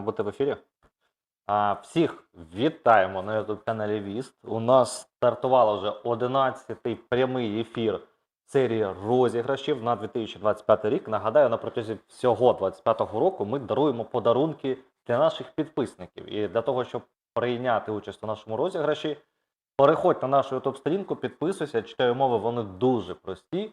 бути в ефірі. А, всіх вітаємо на youtube каналі Віст. У нас стартувало вже 11-й прямий ефір серії розіграшів на 2025 рік. Нагадаю, на протязі всього 2025 року ми даруємо подарунки для наших підписників. І для того, щоб прийняти участь у нашому розіграші, переходь на нашу youtube сторінку, підписуйся, читай умови, вони дуже прості.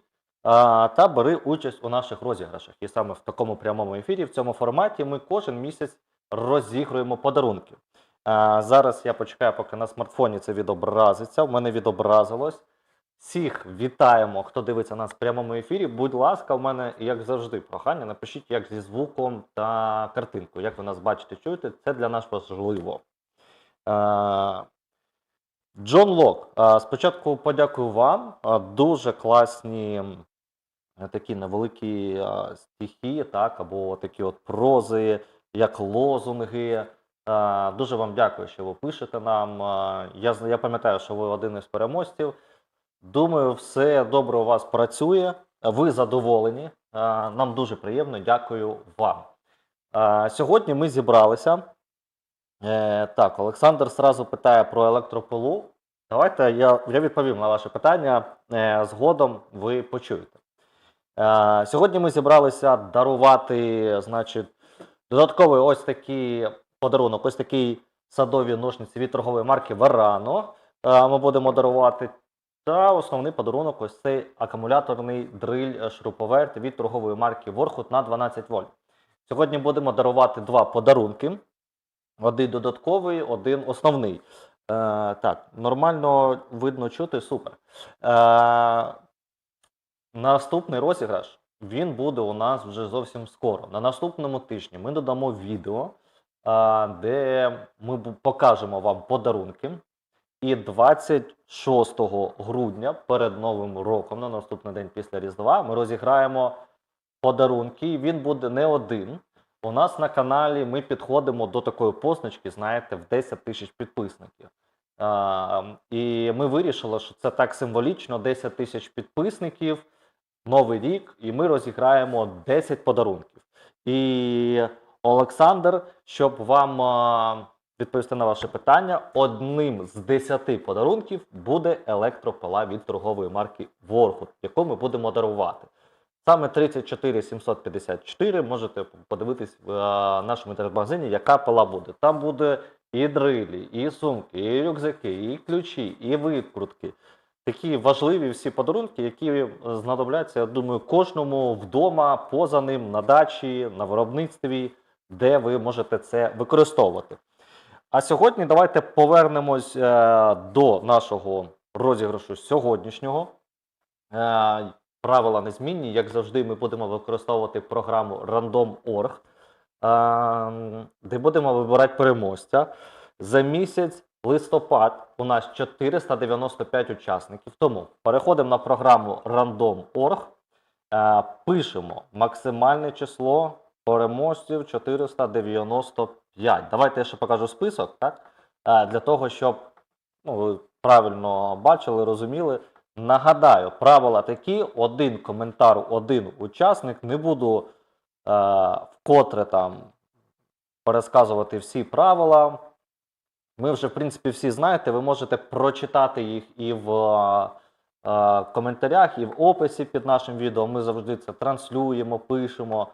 Та бери участь у наших розіграшах. І саме в такому прямому ефірі, в цьому форматі, ми кожен місяць розігруємо подарунки. А, зараз я почекаю, поки на смартфоні це відобразиться. В мене відобразилось. Всіх вітаємо, хто дивиться нас в прямому ефірі. Будь ласка, в мене, як завжди, прохання. Напишіть, як зі звуком та картинкою. Як ви нас бачите, чуєте, це для нас важливо. Е, Джон Лок, спочатку подякую вам. Дуже класні такі невеликі стихи, так, або такі от прози, як лозунги. Е, Дуже вам дякую, що ви пишете нам. Е, Я, я пам'ятаю, що ви один із переможців. Думаю, все добре у вас працює. Ви задоволені. Е, Нам дуже приємно. Дякую вам. Сьогодні ми зібралися. Так, Олександр зразу питає про електропилу. Давайте я, я відповім на ваше питання. Згодом ви почуєте. Сьогодні ми зібралися дарувати, значить, додатковий ось такий подарунок, ось такий садові ножниці від торгової марки Verano. Е, Ми будемо дарувати. Та основний подарунок ось цей акумуляторний дриль е, шуруповерт від торгової марки Ворхут на 12 вольт. Сьогодні будемо дарувати два подарунки. Один додатковий, один основний. Е, так, нормально видно чути, супер. Е, наступний розіграш він буде у нас вже зовсім скоро. На наступному тижні ми додамо відео, де ми покажемо вам подарунки. І 26 грудня перед Новим роком, на наступний день після Різдва, ми розіграємо подарунки. Він буде не один. У нас на каналі ми підходимо до такої позначки, знаєте, в 10 тисяч підписників. І ми вирішили, що це так символічно: 10 тисяч підписників, новий рік, і ми розіграємо 10 подарунків. І Олександр, щоб вам відповісти на ваше питання, одним з 10 подарунків буде електропила від торгової марки Ворхут, яку ми будемо дарувати. Саме 34 754 можете подивитись в нашому інтернет-магазині, яка пила буде. Там буде і дрилі, і сумки, і рюкзаки, і ключі, і викрутки. Такі важливі всі подарунки, які е, знадобляться, я думаю, кожному вдома, поза ним, на дачі, на виробництві, де ви можете це використовувати. А сьогодні давайте повернемось е, до нашого розіграшу сьогоднішнього. Е, правила незмінні. Як завжди, ми будемо використовувати програму Random.org, е, де будемо вибирати переможця. За місяць листопад у нас 495 учасників. Тому переходимо на програму Random.org, е, пишемо максимальне число переможців 495. Давайте я ще покажу список, так? Е, Для того, щоб ну, ви правильно бачили, розуміли. Нагадаю, правила такі: один коментар, один учасник. Не буду е, вкотре там пересказувати всі правила. Ми вже, в принципі, всі знаєте, ви можете прочитати їх і в е, коментарях, і в описі під нашим відео. Ми завжди це транслюємо, пишемо.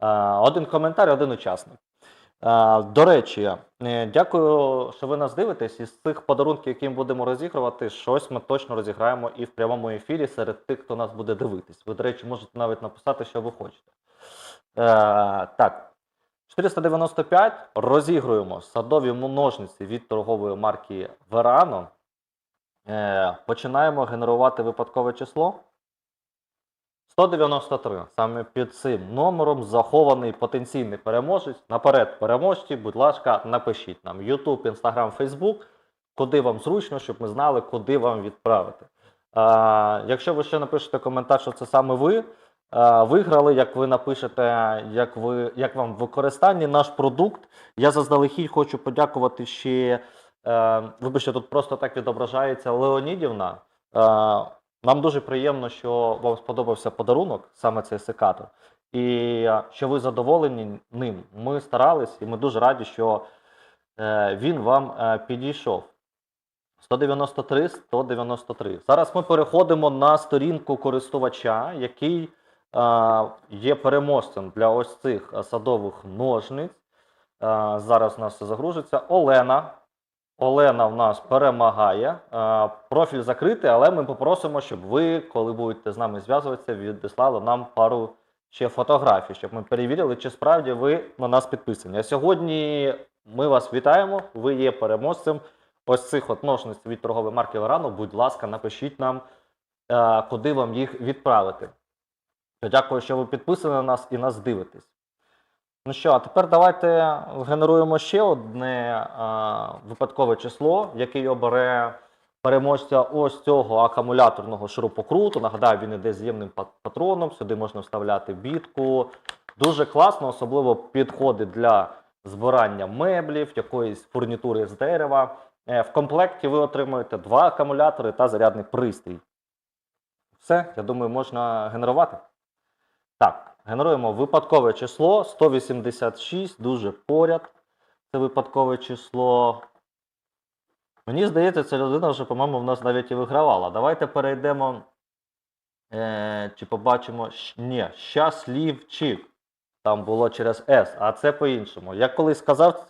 Е, один коментар, один учасник. Е, До речі, е, дякую, що ви нас дивитесь. Із цих подарунків, які ми будемо розігрувати, щось ми точно розіграємо і в прямому ефірі серед тих, хто нас буде дивитись. Ви, до речі, можете навіть написати, що ви хочете. Е, так. 495 розігруємо садові ножниці від торгової марки Verano. Е, починаємо генерувати випадкове число. 193. Саме під цим номером захований потенційний переможець. Наперед, переможці, будь ласка, напишіть нам YouTube, Instagram, Facebook, куди вам зручно, щоб ми знали, куди вам відправити. А, якщо ви ще напишете коментар, що це саме ви, виграли, як ви напишете, як, ви, як вам в використанні наш продукт. Я заздалегідь хочу подякувати ще. Е, вибачте, тут просто так відображається Леонідівна. Е, нам дуже приємно, що вам сподобався подарунок, саме цей секатор. і е, що ви задоволені ним. Ми старались, і ми дуже раді, що е, він вам е, підійшов. 193, 193. Зараз ми переходимо на сторінку користувача, який е, є переможцем для ось цих е, садових ножниць. Зараз у нас все загружиться. Олена. Олена в нас перемагає. Профіль закритий, але ми попросимо, щоб ви, коли будете з нами зв'язуватися, відіслали нам пару ще фотографій, щоб ми перевірили, чи справді ви на нас підписані. А сьогодні ми вас вітаємо. Ви є переможцем ось цих от ножниць від торгової марки Лорано. Будь ласка, напишіть нам, е, куди вам їх відправити. Дякую, що ви підписані на нас і нас дивитесь. Ну що, а тепер давайте генеруємо ще одне а, випадкове число, яке обере переможця ось цього акумуляторного шурупокруту. Нагадаю, він іде з ємним патроном. Сюди можна вставляти бітку. Дуже класно, особливо підходить для збирання меблів, якоїсь фурнітури з дерева. Е, В комплекті ви отримуєте два акумулятори та зарядний пристрій. Все, я думаю, можна генерувати. Так, генеруємо випадкове число 186, дуже поряд. Це випадкове число. Мені здається, ця людина вже, по-моєму, в нас навіть і вигравала. Давайте перейдемо. Е, чи побачимо. Ні, щаслівчик. Там було через С, а це по-іншому. Я колись сказав,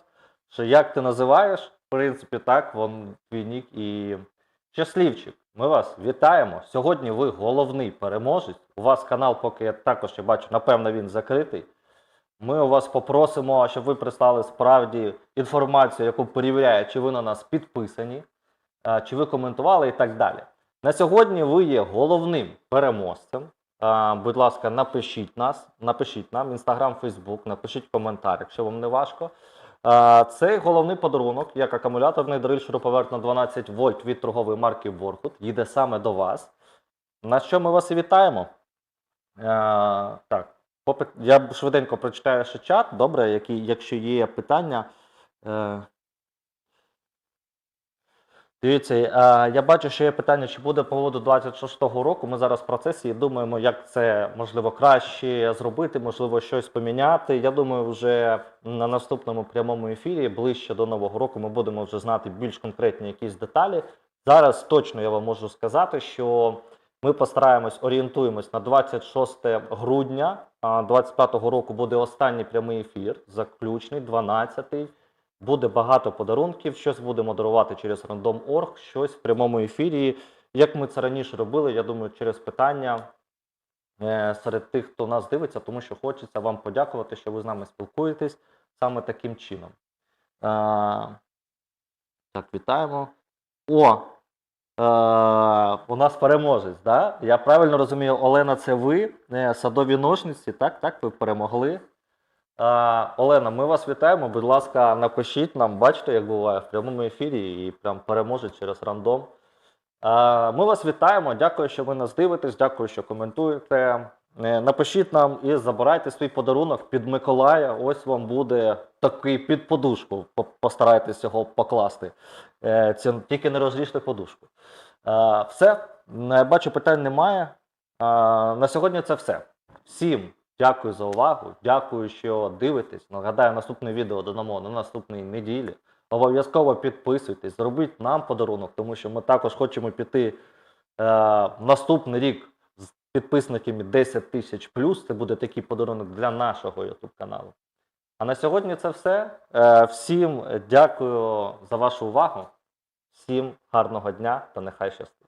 що як ти називаєш, в принципі, так, вон твій і щаслівчик. Ми вас вітаємо. Сьогодні ви головний переможець. У вас канал, поки я також я бачу, напевно, він закритий. Ми у вас попросимо, щоб ви прислали справді інформацію, яку перевіряє, чи ви на нас підписані, чи ви коментували і так далі. На сьогодні ви є головним переможцем. Будь ласка, напишіть нас, напишіть нам Інстаграм, Фейсбук, напишіть коментар, якщо вам не важко. Цей головний подарунок, як акумуляторний дриль шуруповерт на 12 вольт від торгової марки Воркут, їде саме до вас. На що ми вас і вітаємо. Так, я швиденько прочитаю ще чат. Добре, якщо є питання. Дивіться, е, я бачу, що є питання, чи буде по поводу 26-го року. Ми зараз в процесі і думаємо, як це можливо краще зробити, можливо, щось поміняти. Я думаю, вже на наступному прямому ефірі, ближче до нового року, ми будемо вже знати більш конкретні якісь деталі. Зараз точно я вам можу сказати, що ми постараємось орієнтуємось на 26 грудня 2025 року. Буде останній прямий ефір, заключний, 12-й. Буде багато подарунків, щось будемо дарувати через Random.org, щось в прямому ефірі. Як ми це раніше робили, я думаю, через питання е, серед тих, хто нас дивиться, тому що хочеться вам подякувати, що ви з нами спілкуєтесь саме таким чином. Е, так, вітаємо. О! Е, у нас переможець, да? Я правильно розумію, Олена, це ви, садові ножниці, так, так, ви перемогли. Е, Олена, ми вас вітаємо. Будь ласка, напишіть нам, бачите, як буває в прямому ефірі і прям переможе через рандом. Е, Ми вас вітаємо. Дякую, що ви нас дивитесь. Дякую, що коментуєте. Е, Напишіть нам і забирайте свій подарунок під Миколая. Ось вам буде такий під подушку. Постарайтесь його покласти. Е, тільки не розріжте подушку. Е, Все. Бачу, питань немає. Е, На сьогодні це все. Всім дякую за увагу. Дякую, що дивитесь. Нагадаю, наступне відео додамо на наступній неділі. Обов'язково підписуйтесь, зробіть нам подарунок, тому що ми також хочемо піти е, наступний рік з підписниками 10 тисяч плюс. Це буде такий подарунок для нашого YouTube каналу. А на сьогодні це все. Е, всім дякую за вашу увагу. Всім гарного дня та нехай щастить.